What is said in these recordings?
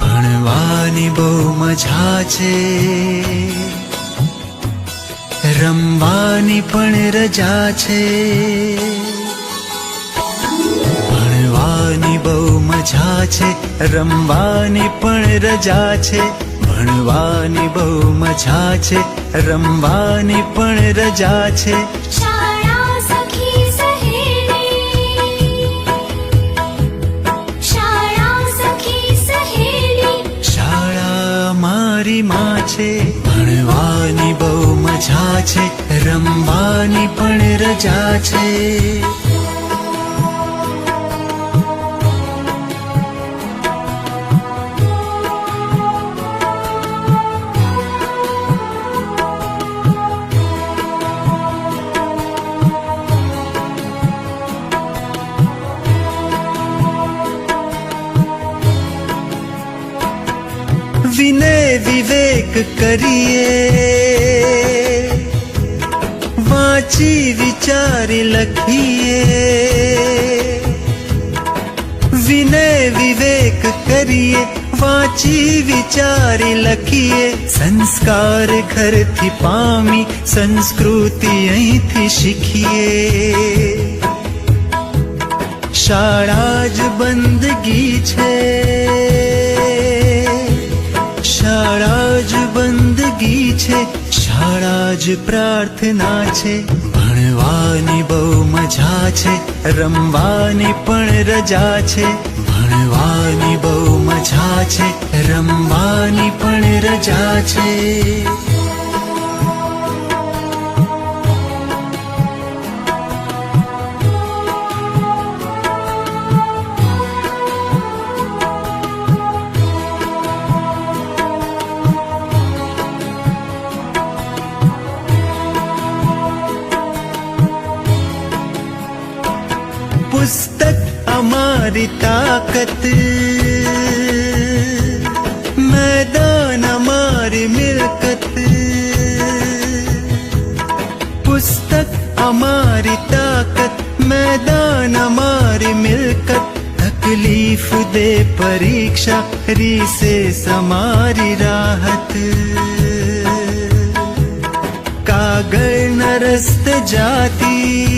ભણવાની બહુ મજા છે. રમવાની પણ રજા છે. ભણવાની બહુ મજા છે રમવાની પણ રજા છે. ભણવાની બહુ મજા છે રમવાની પણ રજા છે. શાળા મારી માં છે ભણવાની મજા છે રમવાની પણ રજા છે. વિનય વિવેક કરીએ વાંચી વિચારી લખીએ વિનય વિવેક કરીએ વાંચી વિચારી લખીએ સંસ્કાર ઘરથી પામી સંસ્કૃતિ અહીંથી શીખીએ શાળા જ બંદગી છે છે, શાળા જ પ્રાર્થના છે, ભણવાની બહુ મજા છે, રમવાની પણ રજા છે, ભણવાની બહુ મજા છે, રમવાની પણ રજા છે. પુસ્તક અમારી તાકત મેદાન અમારી મિલકત પુસ્તક અમારી તાકત મેદાન અમારી મિલકત તકલીફ દે પરીક્ષા રીસે સમારી રાહત કાગળ ન રસ્ત જાતી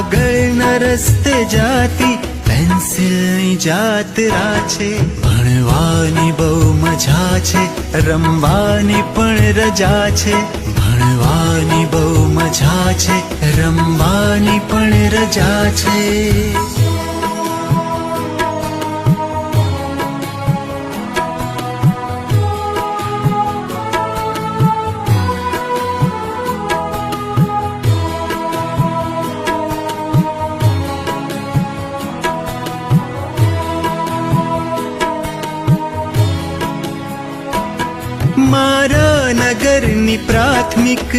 કાગળ ન રસ્તે જાતી પેન્સિલની જાતરા છે ભણવાની બહુ મજા છે રમવાની પણ રજા છે ભણવાની બહુ મજા છે રમવાની પણ રજા છે અમારા નગરની પ્રાથમિક